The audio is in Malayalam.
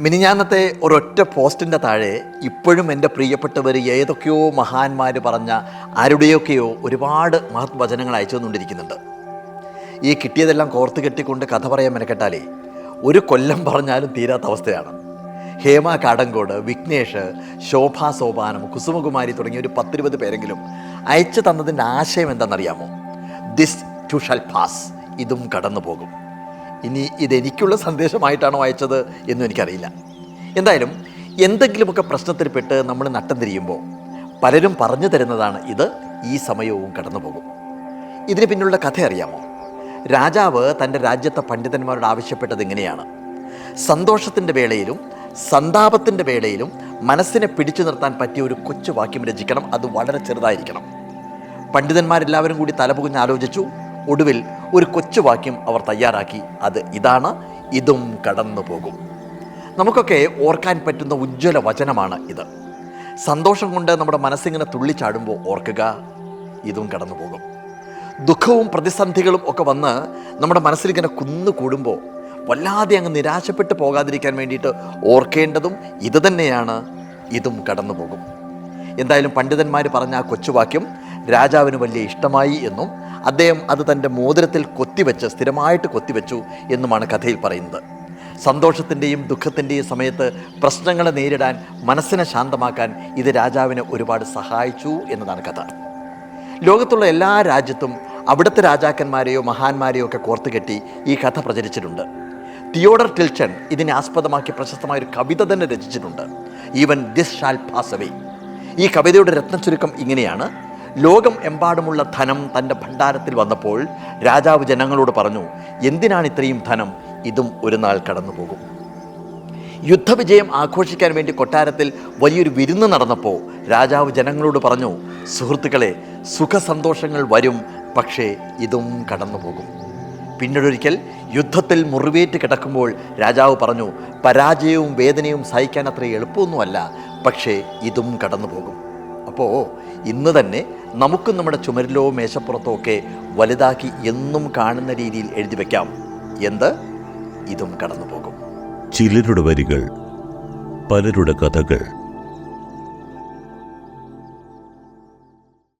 മിനിഞ്ഞാന്നത്തെ ഒരൊറ്റ പോസ്റ്റിന്റെ താഴെ ഇപ്പോഴും എന്റെ പ്രിയപ്പെട്ടവർ ഏതൊക്കെയോ മഹാന്മാർ പറഞ്ഞ ആരുടെയൊക്കെയോ ഒരുപാട് മഹത് വചനങ്ങൾ അയച്ചു തന്നുകൊണ്ടിരിക്കുന്നുണ്ട് ഈ കിട്ടിയതെല്ലാം കോർത്ത് കെട്ടിക്കൊണ്ട് കഥ പറയാൻ മെനക്കെട്ടാലേ ഒരു കൊല്ലം പറഞ്ഞാലും തീരാത്ത അവസ്ഥയാണ്. ഹേമ കാടങ്കോട് വിഘ്നേഷ് ശോഭ സോപാനം കുസുമകുമാരി തുടങ്ങിയ ഒരു പത്തിരുപത് പേരെങ്കിലും അയച്ചു തന്നതിന്റെ ആശയം എന്താണെന്നറിയാമോ? ദിസ് ടു ഷൽ പാസ് ഇതും കടന്നു പോകും ഇനി ഇതെനിക്കുള്ള സന്ദേശമായിട്ടാണോ അയച്ചത് എന്നും എനിക്കറിയില്ല. എന്തായാലും എന്തെങ്കിലുമൊക്കെ പ്രശ്നത്തിൽപ്പെട്ട് നമ്മൾ നട്ടം തിരിയുമ്പോൾ പലരും പറഞ്ഞു തരുന്നതാണ് ഇത് ഈ സമയവും കടന്നു പോകും. ഇതിന് പിന്നിലുള്ള കഥ അറിയാമോ? രാജാവ് തന്റെ രാജ്യത്തെ പണ്ഡിതന്മാരോട് ആവശ്യപ്പെട്ടത് ഇങ്ങനെയാണ്. സന്തോഷത്തിന്റെ വേളയിലും സന്താപത്തിന്റെ വേളയിലും മനസ്സിനെ പിടിച്ചു നിർത്താൻ പറ്റിയ ഒരു കൊച്ചു വാക്യം രചിക്കണം. അത് വളരെ ചെറുതായിരിക്കണം. പണ്ഡിതന്മാരെല്ലാവരും കൂടി തലപുകുഞ്ഞ് ആലോചിച്ചു. ഒടുവിൽ ഒരു കൊച്ചു വാക്യം അവർ തയ്യാറാക്കി. അത് ഇതാണ് ഇതും കടന്നു പോകും. നമുക്കൊക്കെ ഓർക്കാൻ പറ്റുന്ന ഉജ്ജ്വല വചനമാണ് ഇത്. സന്തോഷം കൊണ്ട് നമ്മുടെ മനസ്സിങ്ങനെ തുള്ളിച്ചാടുമ്പോൾ ഓർക്കുക ഇതും കടന്നു പോകും. ദുഃഖവും പ്രതിസന്ധികളും ഒക്കെ വന്ന് നമ്മുടെ മനസ്സിലിങ്ങനെ കുന്നു കൂടുമ്പോൾ വല്ലാതെ അങ്ങ് നിരാശപ്പെട്ട് പോകാതിരിക്കാൻ വേണ്ടിയിട്ട് ഓർക്കേണ്ടതും ഇത് തന്നെയാണ് ഇതും കടന്നു പോകും. എന്തായാലും പണ്ഡിതന്മാർ പറഞ്ഞ ആ കൊച്ചുവാക്യം രാജാവിന് വലിയ ഇഷ്ടമായി എന്നും അദ്ദേഹം അത് തന്റെ മോതിരത്തിൽ കൊത്തിവെച്ച് സ്ഥിരമായിട്ട് കൊത്തിവെച്ചു എന്നുമാണ് കഥയിൽ പറയുന്നത്. സന്തോഷത്തിന്റെയും ദുഃഖത്തിന്റെയും സമയത്ത് പ്രശ്നങ്ങളെ നേരിടാൻ മനസ്സിനെ ശാന്തമാക്കാൻ ഇത് രാജാവിനെ ഒരുപാട് സഹായിച്ചു എന്നതാണ് കഥ. ലോകത്തുള്ള എല്ലാ രാജ്യത്തും അവിടുത്തെ രാജാക്കന്മാരെയോ മഹാന്മാരെയോ ഒക്കെ കോർത്തുകെട്ടി ഈ കഥ പ്രചരിച്ചിട്ടുണ്ട്. തിയോഡർ ടിൽച്ചൺ ഇതിനെ ആസ്പദമാക്കി പ്രശസ്തമായ ഒരു കവിത തന്നെ രചിച്ചിട്ടുണ്ട്. Even this shall pass away ഈ കവിതയുടെ രത്നച്ചുരുക്കം ഇങ്ങനെയാണ്. ലോകം എമ്പാടുമുള്ള ധനം തന്റെ ഭണ്ഡാരത്തിൽ വന്നപ്പോൾ രാജാവ് ജനങ്ങളോട് പറഞ്ഞു എന്തിനാണ് ഇത്രയും ധനം? ഇതും ഒരു നാൾ കടന്നു പോകും. യുദ്ധവിജയം ആഘോഷിക്കാൻ വേണ്ടി കൊട്ടാരത്തിൽ വലിയൊരു വിരുന്ന് നടന്നപ്പോൾ രാജാവ് ജനങ്ങളോട് പറഞ്ഞു സുഹൃത്തുക്കളെ സുഖസന്തോഷങ്ങൾ വരും പക്ഷേ ഇതും കടന്നുപോകും പിന്നീടൊരിക്കൽ യുദ്ധത്തിൽ മുറിവേറ്റ് കിടക്കുമ്പോൾ രാജാവ് പറഞ്ഞു പരാജയവും വേദനയും സഹിക്കാൻ അത്ര എളുപ്പമൊന്നുമല്ല പക്ഷേ ഇതും കടന്നു പോകും. അപ്പോൾ ഇന്ന് തന്നെ നമുക്കും നമ്മുടെ ചുമരിലോ മേശപ്പുറത്തോ ഒക്കെ വലുതാക്കി എന്നും കാണുന്ന രീതിയിൽ എഴുതി വയ്ക്കാം എന്ത്? ഇതും കടന്നു പോകും ചിലരുടെ വരികൾ പലരുടെ കഥകൾ